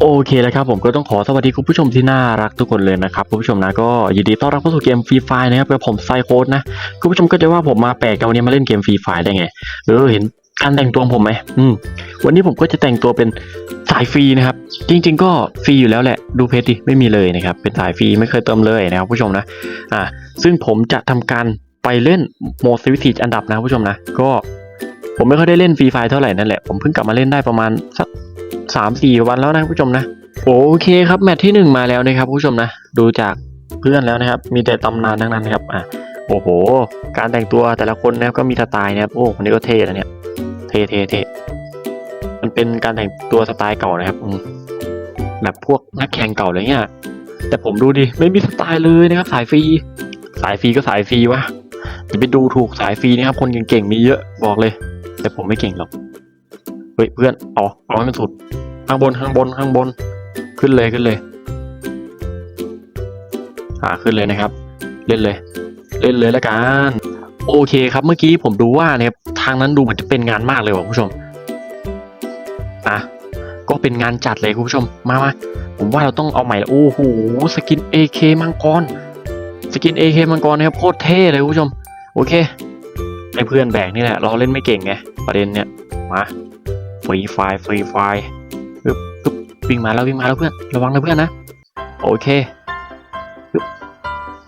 โอเคแล้วครับผมก็ต้องขอสวัสดีคุณผู้ชมที่น่ารักทุกคนเลยนะครับคุณผู้ชมนะก็ยินดีต้อนรับเข้าสู่เกมฟรีไฟนะครับกับผมไซโคดนะคุณผู้ชมก็จะว่าผมมาแปลกแต่วันนี้มาเล่นเกมฟรีไฟได้ไงเออเห็นการแต่งตัวผมไหมอืมวันนี้ผมก็จะแต่งตัวเป็นสายฟรีนะครับ จริง ๆ ก็ฟรีอยู่แล้วแหละดูเพจดิไม่มีเลยนะครับเป็นสายฟรีไม่เคยเติมเลยนะครับผู้ชมนะอ่าซึ่งผมจะทำการไปเล่นโมซิวิทีอันดับนะผู้ชมนะก็ผมไม่ค่อยได้เล่นฟรีไฟเท่าไหร่นั่นแหละ ผมเพิ่งกลับมาเล่นได้ประมาณสัก สามสี่วันแล้วนะผู้ชมนะ โอเคครับแมตช์ที่หนึ่งมาแล้วนะครับผู้ชมนะ ดูจากเพื่อนแล้วนะครับ มีแต่ตำนานทั้งนั้นครับอะโอ้โห การแต่งตัวแต่ละคนนะครับก็มีสไตล์นะครับโอ้คนนี้ก็เท่นะเนี่ยเท่เท่เท่มันเป็นการแต่งตัวสไตล์เก่านะครับแบบพวกนักแข่งเก่าอะไรเงี้ยแต่ผมดูดิไม่มีสไตล์เลยนะครับ สายฟรีสายฟรีก็สายฟรีวะอย่าไปดูถูกสายฟรีนะครับคนเก่งๆมีเยอะบอกเลย แต่ผมไม่เก่งหรอก เฮ้ยเพื่อนอ๋อเอาให้มันสุด ข้างบนข้างบนข้างบน ขึ้นเลยขึ้นเลยอ่าขึ้นเลยนะครับ เล่นเลย เล่นเลยละกันโอเคครับเมื่อกี้ผมดูว่าเนี่ยทางนั้นดูเหมือนจะเป็นงานมากเลยว่ะคุณผู้ชมอะก็เป็นงานจัดเลยคุณผู้ชมมามาผมว่าเราต้องเอาใหม่ลโอ้โหสกิน AK มังกรสกิน AK มังกรนะครับโคตรเท่เลยคุณผู้ชม โอเคให้เพื่อนแบกนี่แหละเราเล่นไม่เก่งไงประเด็นเนี่ยมา ฟรีไฟฟรีไฟปึ๊บปึ๊บวิ่งมาแล้ววิ่งมาแล้วเพื่อนระวังนะเพื่อนนะโอเคปึ๊บ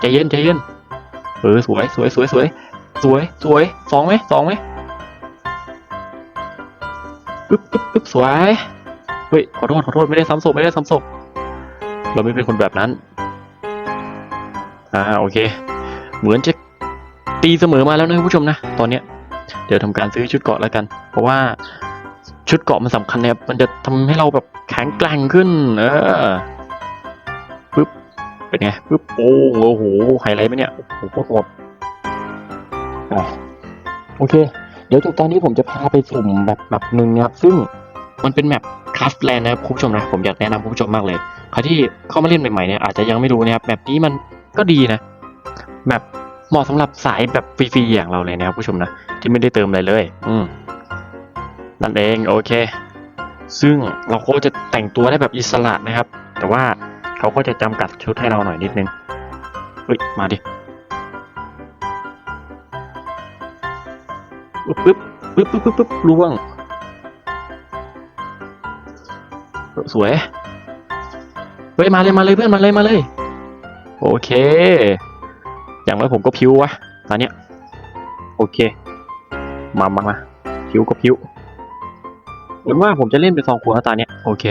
ใจเย็นใจเย็นเออสวยสวยสวยสวยสวยสวยสองไหมสองไหมปึ๊บปึ๊บปึ๊บสวยเฮ้ยขอโทษขอโทษไม่ได้ซ้ำศพไม่ได้ซ้ำศพเราไม่เป็นคนแบบนั้นอ่าโอเค เหมือนจะตีเสมอมาแล้วนะผู้ชมนะ ตอนเนี้ยเดี๋ยวทำการซื้อชุดเกาะแล้วกัน เพราะว่า ชุดเกราะมันสำคัญนะครับมันจะทำให้เราแบบแข็งแกร่งขึ้น เออปึ๊บเป็นไงปึ๊บโอ้โหไฮไลท์ไหมเนี่ยโอ้โหโคตรโหดอะโอเค เดี๋ยวจากตอนนี้ผมจะพาไปสุ่มแบบแบบหนึ่งนะครับ ซึ่งมันเป็นแมปคราฟแลนด์นะครับคุณผู้ชมนะผมอยากแนะนำคุณผู้ชมมากเลยใครที่เข้ามาเล่นใหม่ๆเนี่ยอาจจะยังไม่รู้นะครับแบบนี้มันก็ดีนะแบบเหมาะสำหรับสายแบบฟรีๆอย่างเราเลยนะครับผู้ชมนะที่ไม่ได้เติมอะไรเลย อืม นั่นเองโอเค ซึ่งเราก็จะแต่งตัวได้แบบอิสระนะครับ แต่ว่าเขาก็จะจำกัดชุดให้เราหน่อยนิดนึงเฮ้ยมาดิปึ๊บปึ๊บปึ๊บปึ๊บปึ๊บล่วงสวยเฮ้ยมาเลยมาเลยเพื่อนมาเลยมาเลย โอเค อย่างน้อยผมก็พิ้ววะตอนเนี้ยโอเค มามามาพิ้วก็พิ้ว มือนว่าผมจะเล่นเป็นซองคูหน้าตาเนี้ยโอเค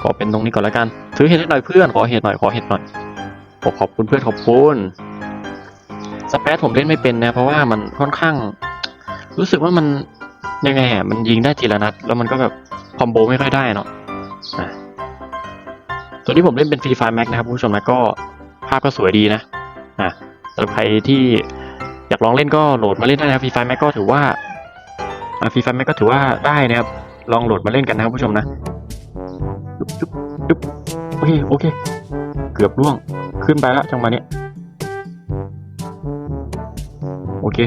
ขอเป็นตรงนี้ก่อนแล้วกันซื้อเห็ดให้หน่อยเพื่อนขอเห็ดหน่อยขอเห็ดหน่อยขอขอบคุณเพื่อนขอบคุณสเปซผมเล่นไม่เป็นนะเพราะว่ามันค่อนข้าง รู้สึกว่ามันยังไงอะมันยิงได้ทีละนัด แล้วมันก็แบบคอมโบไม่ค่อยได้เนาะตัวนี้ผมเล่นเป็นฟรีไฟแม็กนะครับคุณผู้ชมนะก็ภาพก็สวยดีนะอะสำหรับใครที่อยากลองเล่นก็โหลดมาเล่นได้นะฟรีไฟแม็กก็ถือว่า ฟรีไฟแม็กก็ถือว่าได้นะครับ ลองโหลดมาเล่นกันนะครับผู้ชมนะจุ๊บจุ๊บโอเคโอเค เกือบล่วงขึ้นไปแล้วจังหวะเนี้ยโอเค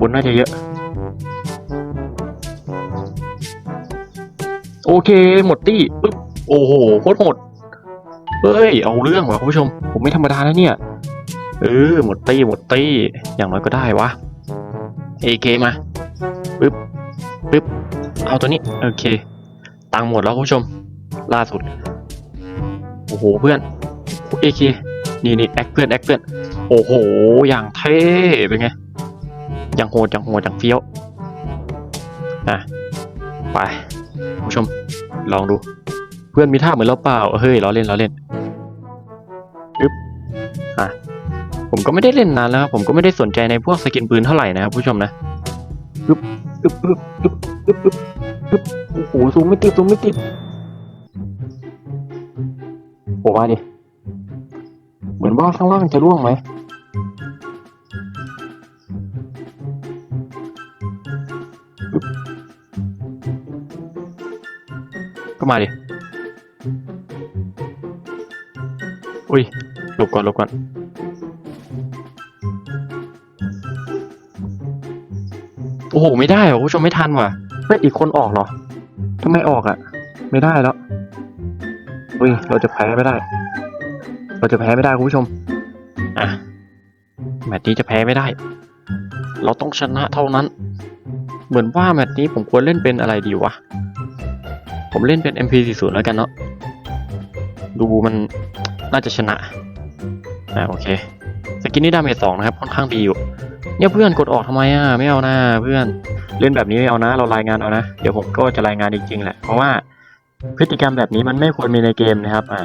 บนน่าจะเยอะ โอเค หมดตี้ปึ๊บโอ้โหโคตรโหดเฮ้ย เอาเรื่องว่ะคุณผู้ชม ผมไม่ธรรมดาแล้วเนี่ย เออ หมดตี้ หมดตี้ อย่างน้อยก็ได้วะ เอเกมาปึ๊บ ปึ๊บ เอาตัวนี้ โอเค ตังหมดแล้วคุณผู้ชม ล่าสุด โอ้โห เพื่อนเอเคนี่นี่แอคเพื่อนแอคเพื่อน โอ้โห อย่างเท่เป็นไง อย่างโหดอย่างโหดอย่างเฟี้ยวอะไปคุณผู้ชม ลองดู เพื่อนมีท่าเหมือนเราเปล่า เฮ้ยเราเล่นเราเล่นปึ๊บอะผมก็ไม่ได้เล่นนานแล้วครับผมก็ไม่ได้สนใจในพวกสกินปืนเท่าไหร่นะครับผู้ชมนะปึ๊บ ปึ๊บปึ๊บปึ๊บปึ๊บปึ๊บปึ๊บโอ้โหซูมไม่ติดซูมไม่ติดโอ้มาดิ เหมือนว่าข้างล่างจะร่วงไหมก็มาดิ อุ้ยหลบก่อนหลบก่อน อ้โหไม่ได้เหรอคุณผู้ชมไม่ทันว่ะเฮ้ยอีกคนออกเหรอทำไมออกอะ่ะ ไม่ได้แล้วอุ้ยเราจะแพ้ไม่ได้ เราจะแพ้ไม่ได้คุณผู้ชมอะแมตช์นี้จะแพ้ไม่ได้ เราต้องชนะเท่านั้น เหมือนว่าแมตช์นี้ผมควรเล่นเป็นอะไรดีวะผมเล่นเป็น MP40 แล้วกันเนาะดูมันน่าจะชนะอ่าโอเคส กินนี่ดาเมจสองนะครับค่อนข้างดีอยู่ เนี่ยเพื่อนกดออกทำไมอะไม่เอานะเพื่อนเล่นแบบนี้ไม่เอานะ เรารายงานเอานะ เดี๋ยวผมก็จะรายงานจริงๆแหละ เพราะว่าพฤติกรรมแบบนี้มันไม่ควรมีในเกมนะครับอะ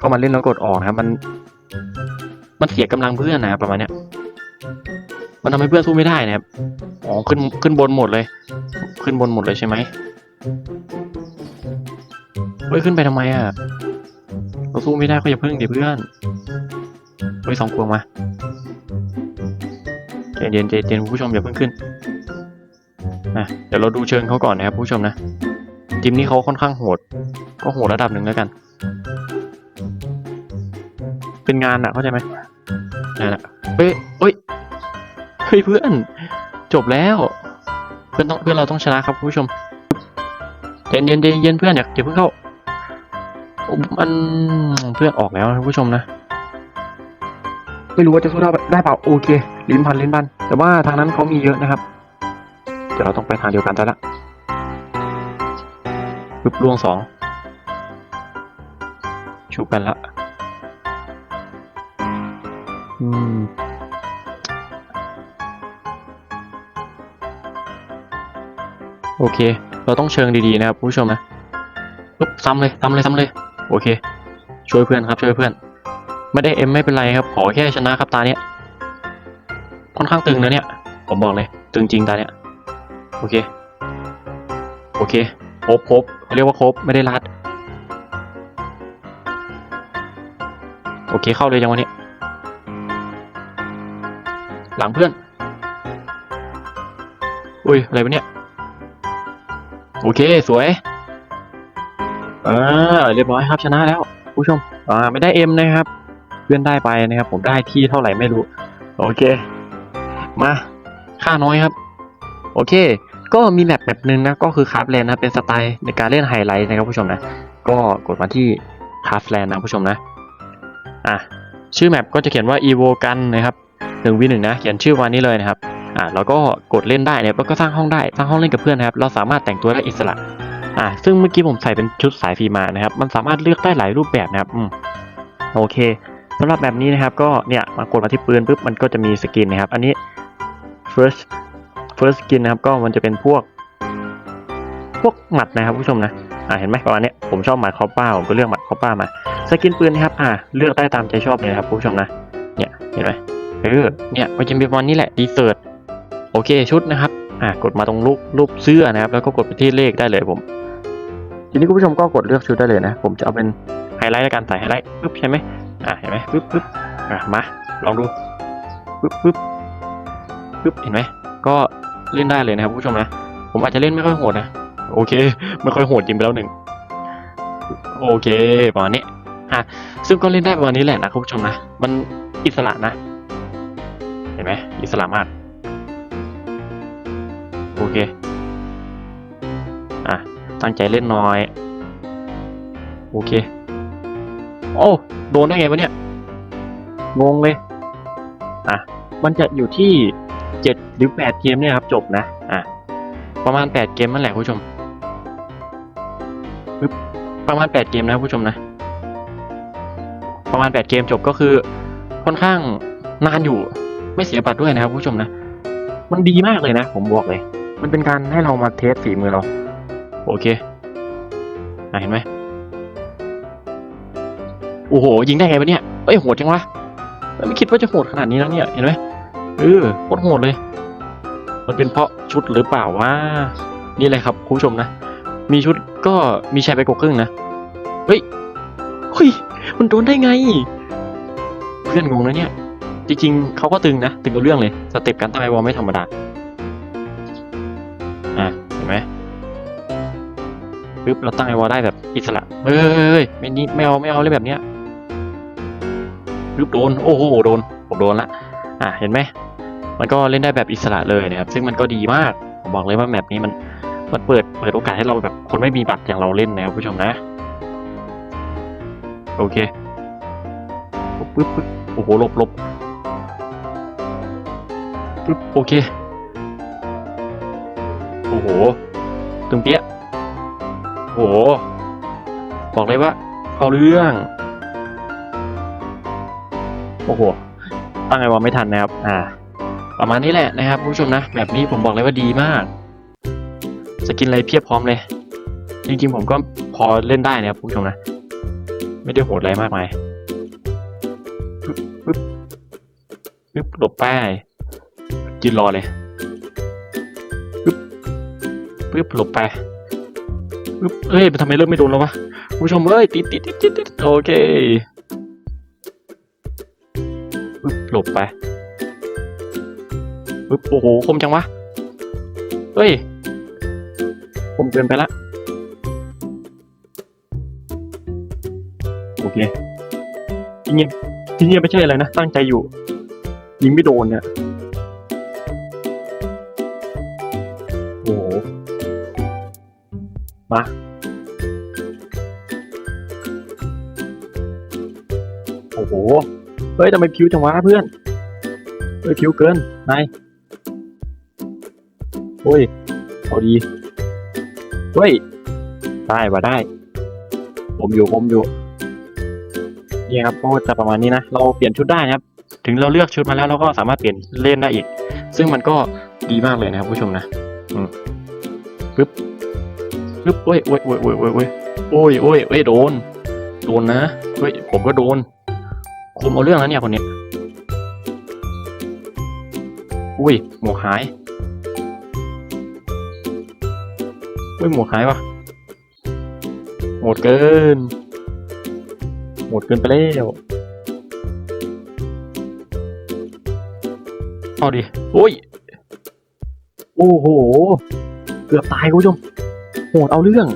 ก็มาเล่นแล้วกดออกนะครับ มัน มันเสียกำลังเพื่อนนะครับประมาณเนี้ยมันทำให้เพื่อนสู้ไม่ได้นะครับอ๋อขึ้นขึ้นบนหมดเลย ขึ้นบนหมดเลยใช่ไหมเฮ้ยขึ้นไปทำไมอะเราสู้ไม่ได้ก็อย่าพึ่งดิเพื่อน เฮ้ยสองพวงมาใจเย็นใจเย็นผู้ชมอย่าเพิ่งขึ้นนะเดี๋ยวเราดูเชิงเขาก่อนนะครับผู้ชมนะทีมนี้เขาค่อนข้างโหด ก็โหดระดับหนึ่งแล้วกัน เป็นงานอะเข้าใจไหมนั่นแหละเฮ้ยเฮ้ยเฮ้ยเพื่อน จบแล้ว เพื่อนต้องเพื่อนเราต้องชนะครับผู้ชมเย็นเย็นเย็นเย็นเพื่อนอย่าอย่าเพิ่งเข้า มันเพื่อนออกแล้วนะผู้ชมนะ ไม่รู้ว่าจะสู้ได้ได้เปล่าโอเค ลิ้นพันลิ้นพัน แต่ว่าทางนั้นเขามีเยอะนะครับ เดี๋ยวเราต้องไปทางเดียวกันแต่ละปึ๊บล่วงสองชูกันละอืมโอเค เราต้องเชิงดีๆนะครับผู้ชมนะปึ๊บซ้ำเลยซ้ำเลยซ้ำเลย โอเค ช่วยเพื่อนครับ ช่วยเพื่อน ไม่ได้เอ็มไม่เป็นไรครับ ขอแค่ชนะครับตาเนี้ยค่อนข้างตึงนะเนี่ย ผมบอกเลย ตึงจริงตาเนี้ยโอเค โอเคครบครบเรียกว่าครบไม่ได้รัด โอเคเข้าเลยจังวันนี้ หลังเพื่อน อุ้ย อะไรวะเนี่ย โอเค สวยอ่าเรียบร้อยครับชนะแล้ว ผู้ชมอ่าไม่ได้เอ็มนะครับ พื่อนได้ไปนะครับ ผมได้ที่เท่าไหร่ไม่รู้ โอเค มาค่าน้อยครับ โอเค ก็มีแมปแบบหนึ่งนะก็คือคาร์ฟแลนนะเป็นสไตล์ในการเล่นไฮไลท์นะครับผู้ชมนะ ก็กดมาที่คาร์ฟแลนนะผู้ชมนะอะชื่อแมปก็จะเขียนว่า evo กันนะครับหนึ่งวิหนึ่งนะเขียนชื่อวันนี้เลยนะครับอะแล้วก็กดเล่นได้เนะครับแล้วก็สร้างห้องได้สร้างห้องเล่นกับเพื่อนนะครับ เราสามารถแต่งตัวได้อิสระอะซึ่งเมื่อกี้ผมใส่เป็นชุดสายฟีมานะครับ มันสามารถเลือกได้หลายรูปแบบนะครับอืมโอเค สำหรับแบบนี้นะครับก็เนี่ยมากดมาที่ปืนปุ๊บมันก็จะมีสกินนะครับ อันนี้ first first skin นะครับก็มันจะเป็นพวก พวกหมัดนะครับผู้ชมนะอ่าเห็นไหมประมาณนี้ผมชอบหมัดคอปป้าผมก็เลือกหมัดคอปป้ามาสกินปืนนะครับอ่าเลือกได้ตามใจชอบเลยนะครับผู้ชมนะเนี่ยเห็นไหมเออเนี่ยมันจะมีประมาณนี้แหละดีเซิร์ตโอเคชุดนะครับอ่ากดมาตรงรูปรูปเสื้อนะครับ แล้วก็กดไปที่เลขได้เลยผม ทีนี้คุณผู้ชมก็กดเลือกชุดได้เลยนะ ผมจะเอาเป็นไฮไลท์ในการใส่ไฮไลท์ปึ๊บใช่ไหม อ่าเห็นไหมปึ๊บปึ๊บอะมาลองดูปึ๊บปึ๊บปึ๊บเห็นไหมก็เล่นได้เลยนะครับผู้ชมนะ ผมอาจจะเล่นไม่ค่อยโหดนะโอเค ไม่ค่อยโหดจริงไปแล้วหนึ่งโอเคประมาณนี้อะซึ่งก็เล่นได้ประมาณนี้แหละนะคุณผู้ชมนะ มันอิสระนะ เห็นไหมอิสระมากโอเคอะตั้งใจเล่นน่อย โอเค โอ้ โดนได้ไงวะเนี่ย งงเลย อะ มันจะอยู่ที่เจ็ดหรือแปดเกมเนี่ยครับ จบนะ อะ ประมาณแปดเกมนั่นแหละคุณผู้ชม ประมาณแปดเกมนะคุณผู้ชมนะ ประมาณแปดเกมจบก็คือ ค่อนข้างนานอยู่ ไม่เสียบัตรด้วยนะครับผู้ชมนะ มันดีมากเลยนะ ผมบอกเลย มันเป็นการให้เรามาเทสฝีมือเรา โอเคอเห็นไหม โอ้โห ยิงได้ไงวะเนี่ย เอ้ยโหดจังวะ ไม่คิดว่าจะโหดขนาดนี้แล้วเนี่ย เห็นไหมเออโคตรโหดเลย มันเป็นเพราะชุดหรือเปล่าว่า นี่เลยครับคุณผู้ชมนะ มีชุดก็มีชายไปกว่าครึ่งนะ เฮ้ย เฮ้ย มันโดนได้ไง เพื่อนงงนะเนี่ย จริงๆเขาก็ตึงนะ ตึงกับเรื่องเลย สเต็ปการตั้งไอวอลไม่ธรรมดา อะ เห็นไหมปึ๊บเราตั้งไอวอลได้แบบอิสระ เฮ้ยเฮ้ยเฮ้ยไม่นี่ไม่เอาไม่เอาเลยแบบเนี้ย ปึ๊บโดน โอ้โห โดน ผมโดนละ อะ เห็นไหม มันก็เล่นได้แบบอิสระเลยนะครับ ซึ่งมันก็ดีมาก ผมบอกเลยว่าแมปนี้มัน มันเปิด เปิดโอกาสให้เราแบบ คนไม่มีบัตรอย่างเราเล่นนะครับผู้ชมนะ โอเค ปึ๊บปึ๊บโอ้โห ลบลบปึ๊บ โอเค โอ้โห ตึงเปี้ยโอ้โห บอกเลยว่า เอาเรื่อง โอ้โหตั้งไงวะไม่ทันนะครับ อ่า ประมาณนี้แหละนะครับผู้ชมนะแบบนี้ผมบอกเลยว่าดีมาก สกินอะไรเพียบพร้อมเลย จริงๆผมก็พอเล่นได้นะครับผู้ชมนะ ไม่ได้โหดอะไรมากมายปึ๊บปึ๊บหลบป้ายยืนรอเลยปึ๊บปึ๊บหลบไปปึ๊บเอ้ยมันทำไมเริ่มไม่โดนแล้ววะผู้ชมเอ้ยติดติดติดติดโอเค หลบไปปึ๊บโอ้โหคมจังวะ เฮ้ย คมเกินไปละ โอเคจริงๆจริงๆไม่ใช่อะไรนะ ตั้งใจอยู่ ยิงไม่โดนเนี่ย โอ้โห มาโอ้โห เฮ้ยทำไมผิวจังวะเพื่อนเฮ้ยผิวเกินนายโอ้ยเอาดีเฮ้ยได้ว่าได้ ผมอยู่ผมอยู่นี่ครับก็จะประมาณนี้นะเราเปลี่ยนชุดได้นะครับ ถึงเราเลือกชุดมาแล้วเราก็สามารถเปลี่ยนเล่นได้อีก ซึ่งมันก็ดีมากเลยนะครับผู้ชมนะอืมปึ๊บปึ๊บโอ้ยโอ้ยโอ้ยโอ้ยโอ้ยโอ้ยโอ้ยโดน โดนนะเฮ้ยผมก็โดน คุมเอาเรื่องแล้วเนี่ยคนนี้ อุ้ย หมวกหาย อุ้ย หมวกหายวะหมดเกิน หมดเกินไปแล้วเอาดิโอ้ย โอ้โห เกือบตายคุณผู้ชม โหดเอาเรื่อง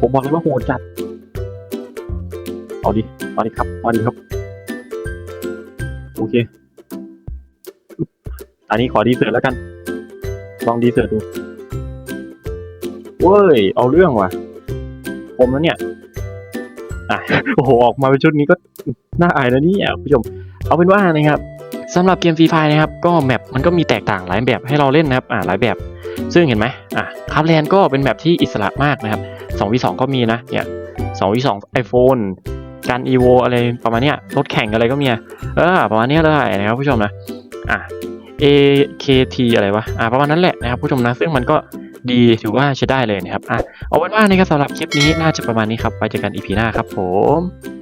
ผมบอกเลยว่าโหดจัด เอาดิเอาดิครับเอาดิครับ โอเค อันนี้ขอดีเสิร์ตแล้วกัน ลองดีเสิร์ตดู เว้ย เอาเรื่องว่ะ ผมแล้วเนี่ย อะ โอ้โห ออกมาเป็นชุดนี้ก็น่าอายนะนี่คุณผู้ชม เอาเป็นว่านะครับสำหรับเกมฟรีไฟนะครับ ก็แมปมันก็มีแตกต่างหลายแบบให้เราเล่นนะครับ อ่าหลายแบบ ซึ่งเห็นไหมอะคาร์แลนก็เป็นแบบที่อิสระมากนะครับ2 v 2ก็มีนะ เนี่ย2 v 2 iPhone การอีโวอะไรประมาณเนี้ยรถแข่งอะไรก็มีเออประมาณเนี้ยเลยนะครับผู้ชมนะอะ AKT อะไรวะอะประมาณนั้นแหละนะครับผู้ชมนะซึ่งมันก็ดีถือว่าใช้ได้เลยนะครับอะเอาเป็นว่านะครับสำหรับคลิปนี้น่าจะประมาณนี้ครับไปเจอกันอีพีหน้าครับผม